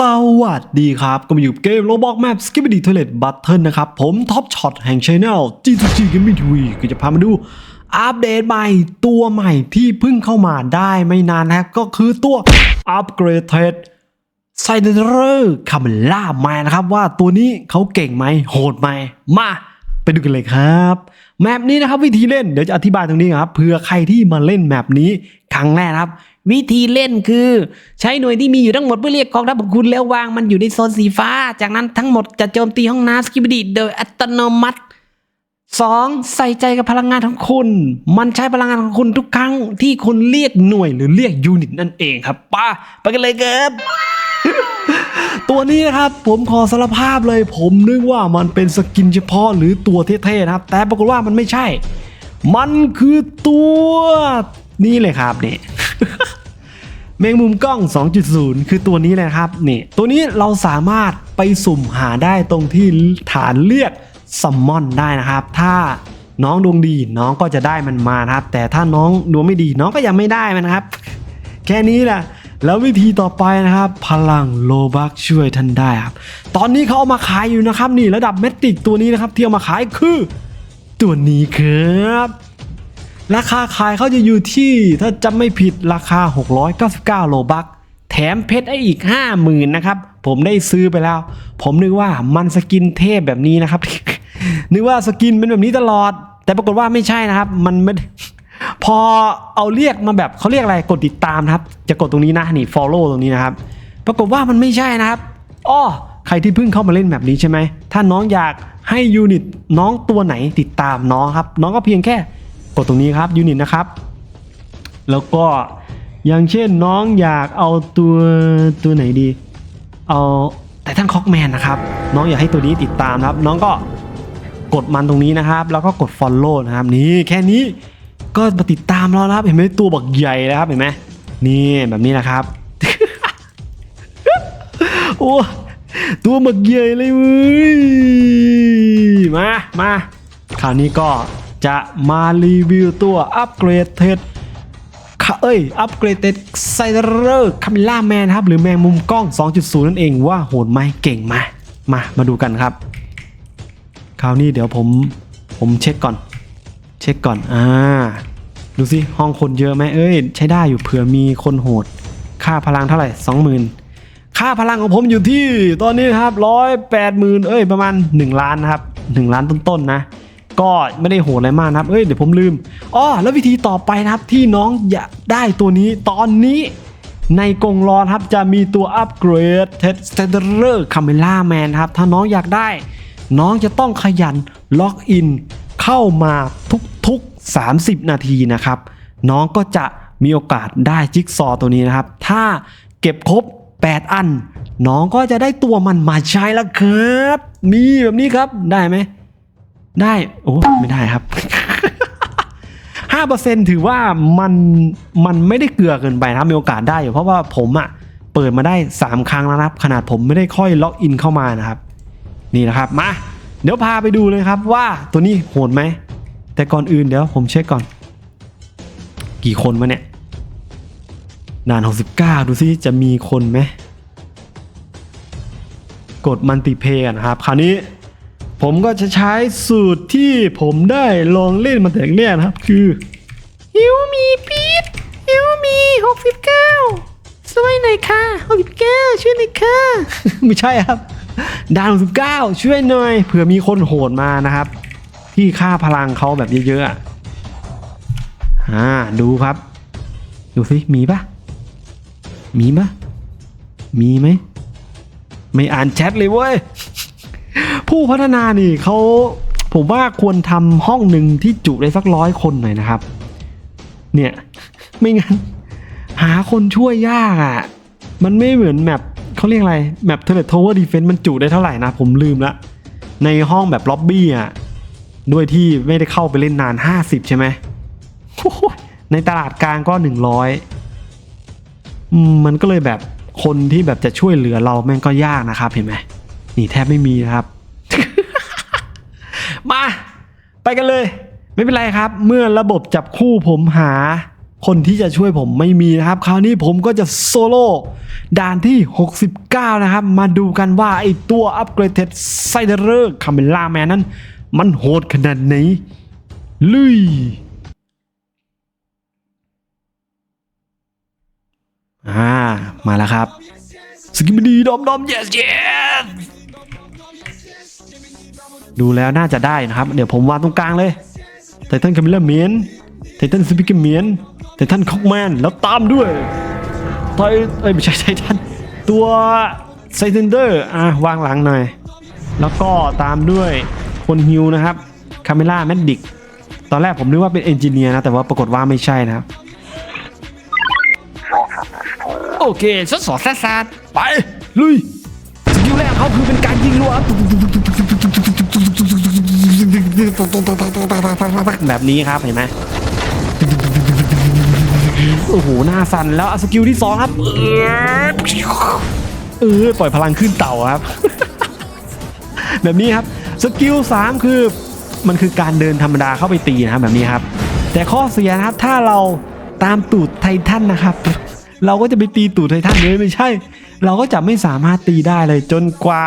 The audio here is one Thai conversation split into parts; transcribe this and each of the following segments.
สวัสดีครับ ก็มาอยู่เกม Roblox Map Skibidi Toilet Button นะครับ ผมท็อปช็อตแห่ง Channel G2G Gaming TV ก็จะพามาดูอัปเดตใหม่ตัวใหม่ที่เพิ่งเข้ามาได้ไม่นานนะก็คือตัว Upgraded ไซเดอร์คาเมล่าแมนนะครับ ว่าตัวนี้เขาเก่งไหมโหดไหมมาไปดูกันเลยครับ แมปนี้นะครับวิธีเล่นเดี๋ยวจะอธิบายตรงนี้ครับเผื่อใครที่มาเล่นแมปนี้ครั้งแรกครับ วิธีเล่นคือ ใช้หน่วยที่มีอยู่ทั้งหมดเพื่อเรียกกองทัพของคุณแล้ววางมันอยู่ในโซนสีฟ้า จากนั้นทั้งหมดจะโจมตีห้องน้ำสกิบดีโดยอัตโนมัติ 2. ใส่ใจกับพลังงานของคุณ มันใช้พลังงานของคุณทุกครั้งที่คุณเรียกหน่วยหรือเรียกยูนิตนั่นเองครับป้าไปกันเลยครับตัวนี้นะครับผมขอสารภาพเลยผมนึกว่ามันเป็นสกินเฉพาะหรือตัวเท่ๆนะครับ แต่ปรากฏว่ามันไม่ใช่ มันคือตัวนี่เลยครับนี่ แมงมุมกล้อง 2.0 คือตัวนี้เลยครับนี่ตัวนี้เราสามารถไปสุ่มหาได้ตรงที่ฐานเรียกซัมมอนได้นะครับ ถ้าน้องดวงดีน้องก็จะได้มันมาครับ แต่ถ้าน้องดวงไม่ดีน้องก็ยังไม่ได้มันนะครับ แค่นี้แหละแล้ววิธีต่อไปนะครับ พลังโลบักช่วยท่านได้ครับ ตอนนี้เขาเอามาขายอยู่นะครับ นี่ระดับเมติกตัวนี้นะครับที่เอามาขายคือ ตัวนี้ครับ ราคาขายเขาจะอยู่ที่ถ้าจำไม่ผิดราคา 699 โลบักแถมเพชรให้อีก 50,000 นะครับ ผมได้ซื้อไปแล้ว ผมนึกว่ามันสกินเทพแบบนี้นะครับ นึกว่าสกินเป็นแบบนี้ตลอด แต่ปรากฏว่าไม่ใช่นะครับ มันไม่พอเอาเรียกมาแบบเขาเรียกอะไรกดติดตามนะครับ จะกดตรงนี้นะนี่ follow ตรงนี้นะครับ ปรากฏว่ามันไม่ใช่นะครับอ้อใครที่เพิ่งเข้ามาเล่นแบบนี้ใช่ไหมถ้าน้องอยากให้ยูนิตน้องตัวไหนติดตามน้องครับ น้องก็เพียงแค่ ดตรงนี้ครับยูนิตนะครับ แล้วก็อย่างเช่นน้องอยากเอาตัวตัวไหนดี เอาแต่ท่านคอกแมนนะครับ น้องอยากให้ตัวนี้ติดตามครับ น้องก็กดมันตรงนี้นะครับ แล้วก็กด follow นะครับ นี่แค่นี้ก็มาติดตามเราครับ เห็นไหมตัวบักใหญ่นะครับเห็นไหมนี่แบบนี้นะครับโอ้ตัวบักใหญ่เลยเว้ยมามาคราวนี้ก็ จะมารีวิวตัวอัปเกรดเทดเอ้ย อัปเกรดเต็ดไซเดอร์คาเมล่าแมนครับ หรือแมงมุมกล้อง 2.0 นั่นเองว่าโหดไหมเก่งไหมมา มาดูกันครับ คราวนี้เดี๋ยวผม ผมเช็คก่อน เช็คก่อน อ่า ดูสิ ห้องคนเยอะไหมเอ้ย ใช้ได้อยู่เผื่อมีคนโหด ค่าพลังเท่าไหร่ 20,000 ค่าพลังของผมอยู่ที่ ตอนนี้ครับร้อยแปดหมื่นเอ้ย ประมาณ 1 ล้านนะครับ 1 ล้านต้นๆนะ ก็ไม่ได้โหดอะไรมากนะครับ เอ้ยเดี๋ยวผมลืมอ๋อแล้ววิธีต่อไปนะครับที่น้องอยากได้ตัวนี้ตอนนี้ในกรงรอครับจะมีตัวอัปเกรดเทสเตอร์คาเมล่าแมนครับ ถ้าน้องอยากได้ น้องจะต้องขยันล็อกอินเข้ามาทุกๆ 30 นาทีนะครับ น้องก็จะมีโอกาสได้จิ๊กซอว์ตัวนี้นะครับ ถ้าเก็บครบ 8 อัน น้องก็จะได้ตัวมันมาใช้แล้วครับ มีแบบนี้ครับได้ไหม ได้โอ้ไม่ได้ครับห้าเปอร์เซ็นถือว่ามันมันไม่ได้เกลือเกินไปนะมีโอกาสได้อยู่เพราะว่าผมอะ่ะเปิดมาได้ 3 ครั้งแล้วนะครับ ขนาดผมไม่ได้ค่อยล็อกอินเข้ามานะครับ นี่นะครับมา เดี๋ยวพาไปดูเลยครับว่าตัวนี้โหดไหม แต่ก่อนอื่นเดี๋ยวผมเช็คก่อน กี่คนมาเนี่ยด่าน 69 ดูซิจะมีคนไหมกดมันติเพย์กันนะครับ คราวนี้ ผมก็จะใช้สูตรที่ผมได้ลองเล่นมาแต่แรกนะครับ คือฮิวมีปีดฮิวมี69ช่วยหน่อยค่ะ69ช่วยหน่อยค่ะ ไม่ใช่ครับดาว69ช่วยหน่อยเผื่อมีคนโหดมานะครับ ที่ค่าพลังเขาแบบเยอะๆอะอ่าดูครับ ดูสิมีปะมีปะมีไหมไม่อ่านแชทเลยเว้ย ผู้พัฒนานี่เขาผมว่าควรทำห้องหนึ่งที่จุได้สักร้อยคนหน่อยนะครับ เนี่ยไม่งั้น หาคนช่วยยากอะ่ะ มันไม่เหมือนแมปเขาเรียกอะไรแมปเทเลทเวอร์ดีเฟนต์มันจุได้เท่าไหร่นะ ผมลืมละ ในห้องแบบล็อบบี้อะ ด้วยที่ไม่ได้เข้าไปเล่นนาน 50 ใช่ไหมในตลาดกลางก็ 100อืมมันก็เลยแบบคนที่แบบจะช่วยเหลือเราแม่งก็ยากนะครับเห็นไหมนี่แทบไม่มีนะครับ มา ไปกันเลย ไม่เป็นไรครับ เมื่อระบบจับคู่ผมหา คนที่จะช่วยผมไม่มีนะครับ คราวนี้ผมก็จะโซโล่ด่านที่ 69 นะครับ มาดูกันว่าไอตัวอัปเกรดไซเดอร์คาเมล่าแมนนั้น มันโหดขนาดไหนลุยอ่า มาแล้วครับ สกิมดีดอมดอม yes yes ดูแล้วน่าจะได้นะครับ เดี๋ยวผมวางตรงกลางเลยไททันคาเมล่าเมียนไททันสปิกเกอร์เมียนไททันคอกแมนแล้วตามด้วยไทเอ้ยไม่ใช่ไททันตัวไซเทนเดอร์อะวางหลังหน่อย แล้วก็ตามด้วยคนฮิวนะครับคาเมล่าแมดดิกตอนแรกผมนึกว่าเป็นเอนจิเนียร์นะแต่ว่าปรากฏว่าไม่ใช่นะครับโอเคสดสอดแซ่ซาดไปลุยสกิลแรกเขาคือเป็นการยิงรัว แบบนี้ครับเห็นไหมโอ้โหหน้าสั่นแล้วสกิลที่สองครับเออปล่อยพลังขึ้นเต่าครับ แบบนี้ครับสกิลสามคือมันคือการเดินธรรมดาเข้าไปตีนะครับแบบนี้ครับ แต่ข้อเสียนะครับถ้าเราตามตูดไททันนะครับ เราก็จะไปตีตูดไททันเลยไม่ใช่ เราก็จะไม่สามารถตีได้เลยจนกว่า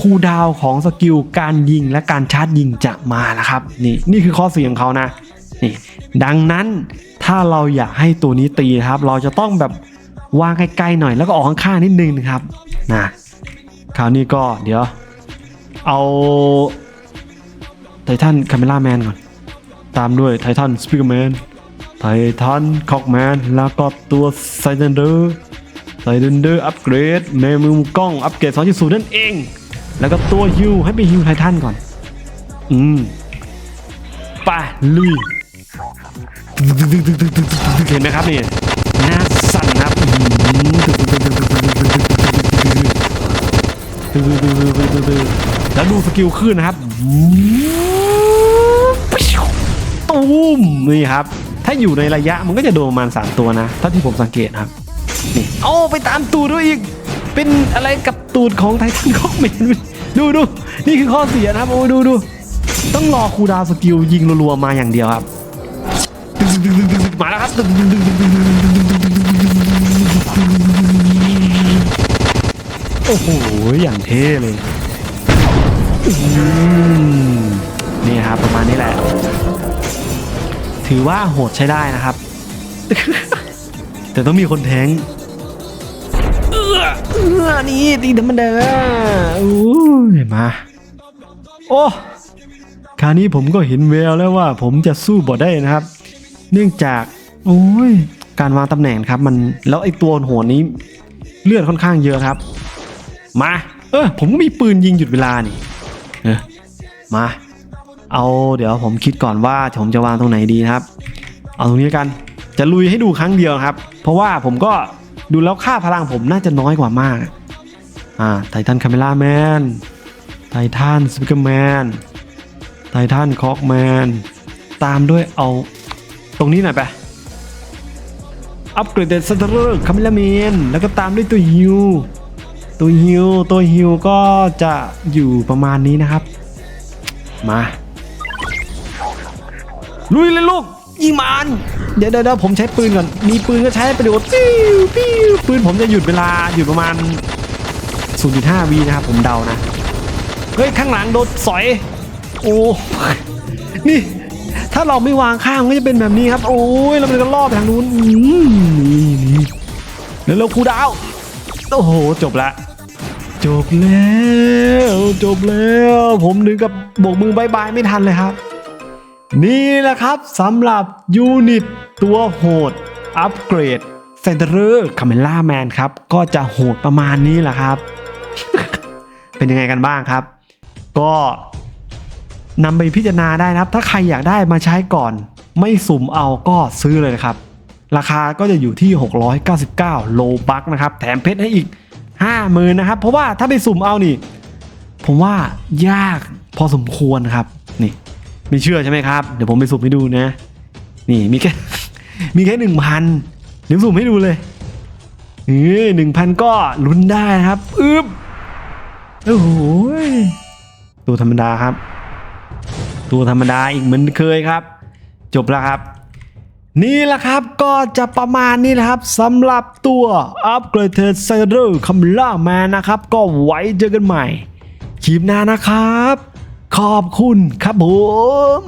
คูดาวของสกิลการยิงและการชาร์จยิงจะมานะครับนี่นี่คือข้อเสียของเขานะนี่ดังนั้นถ้าเราอยากให้ตัวนี้ตีนะครับ เราจะต้องแบบวางไกลๆหน่อยแล้วก็ออกข้างๆนิดนึงนะครับนะคราวนี้ก็เดี๋ยวเอาไททันคาเมล่าแมนก่อน ตามด้วยไททันสปิเกอร์แมนไททันคอกแมนแล้วก็ตัวไซเดนเดอร์ไซเดนเดอร์อัปเกรดในมุมกล้องอัปเกรด2.0นั่นเอง แล้วก็ตัวฮิวให้ไปฮิวไททันก่อน อืมไปลุยเห็นไหมครับนี่หน้าสั่นครับแล้วดูสกิลขึ้นนะครับตูมนี่ครับ ถ้าอยู่ในระยะมันก็จะโดนประมาณ 3 ตัวนะ ถ้าที่ผมสังเกตครับนี่โอ้ไปตามตูดด้วยอีก เป็นอะไรกับตูดของไททันคอกเมนดูดูนี่คือข้อเสียนะครับโอ้ดูดูต้องรอคูดาวสกิลยิงรัวๆมาอย่างเดียวครับมาแล้วครับโอ้โหอย่างเท่เลยนี่ครับประมาณนี้แหละ ถือว่าโหดใช้ได้นะครับ แต่ต้องมีคนแทง เออนี่ตีธรรมดาอู้ยมา โอ้คราวนี้ผมก็เห็นแววแล้วว่าผมจะสู้บอดได้นะครับ เนื่องจากโอ้ยการวางตำแหน่งครับมันแล้วไอ้ตัวโหดนี้ เลือดค่อนข้างเยอะครับ มา เออผมก็มีปืนยิงหยุดเวลานี่เออมา เอาเดี๋ยวผมคิดก่อนว่าผมจะวางตรงไหนดีนะครับ เอาตรงนี้กันจะลุยให้ดูครั้งเดียวครับ เพราะว่าผมก็ ดูแล้วค่าพลังผมน่าจะน้อยกว่ามาก อ่าไททันคาเมล่าแมนไททันสปิเกอร์แมนไททันคอกแมนตามด้วยเอาตรงนี้หน่อยไปอัปเกรดเดสเตอร์คาเมล่าแมนแล้วก็ตามด้วยตัวฮิวตัวฮิวตัวฮิวก็จะอยู่ประมาณนี้นะครับ มา ลุยเลยลูก ยิงมันเดี๋ยวเดี๋ยวผมใช้ปืนก่อน มีปืนก็ใช้ประโยชน์ปิ้วปิ้วปืนผมจะหยุดเวลาหยุดประมาณ 0.5วินะครับผมเดานะ เฮ้ย ข้างหลังโดนสอย โอ้ นี่ ถ้าเราไม่วางข้างก็จะเป็นแบบนี้ครับ โอ้ยแล้วมันก็ล่อไปทางนู้นอืมนี่นี่แล้วเราคูดาว โอ้โห จบละ จบแล้ว จบแล้ว ผมนึกกับโบกมือบายบายไม่ทันเลยครับ นี่แหละครับสำหรับยูนิตตัวโหด อัปเกรดเซนเตอร์คาเมล่าแมนครับ ก็จะโหดประมาณนี้แหละครับ เป็นยังไงกันบ้างครับ ก็นำไปพิจารณาได้นะครับ ถ้าใครอยากได้มาใช้ก่อน ไม่สุ่มเอาก็ซื้อเลยนะครับ ราคาก็จะอยู่ที่ 699 โลบักนะครับ แถมเพชรให้อีก 50,000นะครับ เพราะว่าถ้าไปสุ่มเอานี่ ผมว่ายากพอสมควรครับนี่ ไม่เชื่อใช่ไหมครับ เดี๋ยวผมไปสุ่มให้ดูนะ นี่มีแค่ มีแค่หนึ่งพันเดี๋ยวสุ่มให้ดูเลยเออหนึ่งพันก็ลุ้นได้ครับอึ๊บโอ้โหตัวธรรมดาครับ ตัวธรรมดาอีกเหมือนเคยครับ จบแล้วครับ นี่แหละครับก็จะประมาณนี้นะครับสำหรับตัวอัปเกรดเไซเอร์คัมล่าแมนนะครับ ก็ไว้เจอกันใหม่คลิปหน้านะครับ ขอบคุณครับผม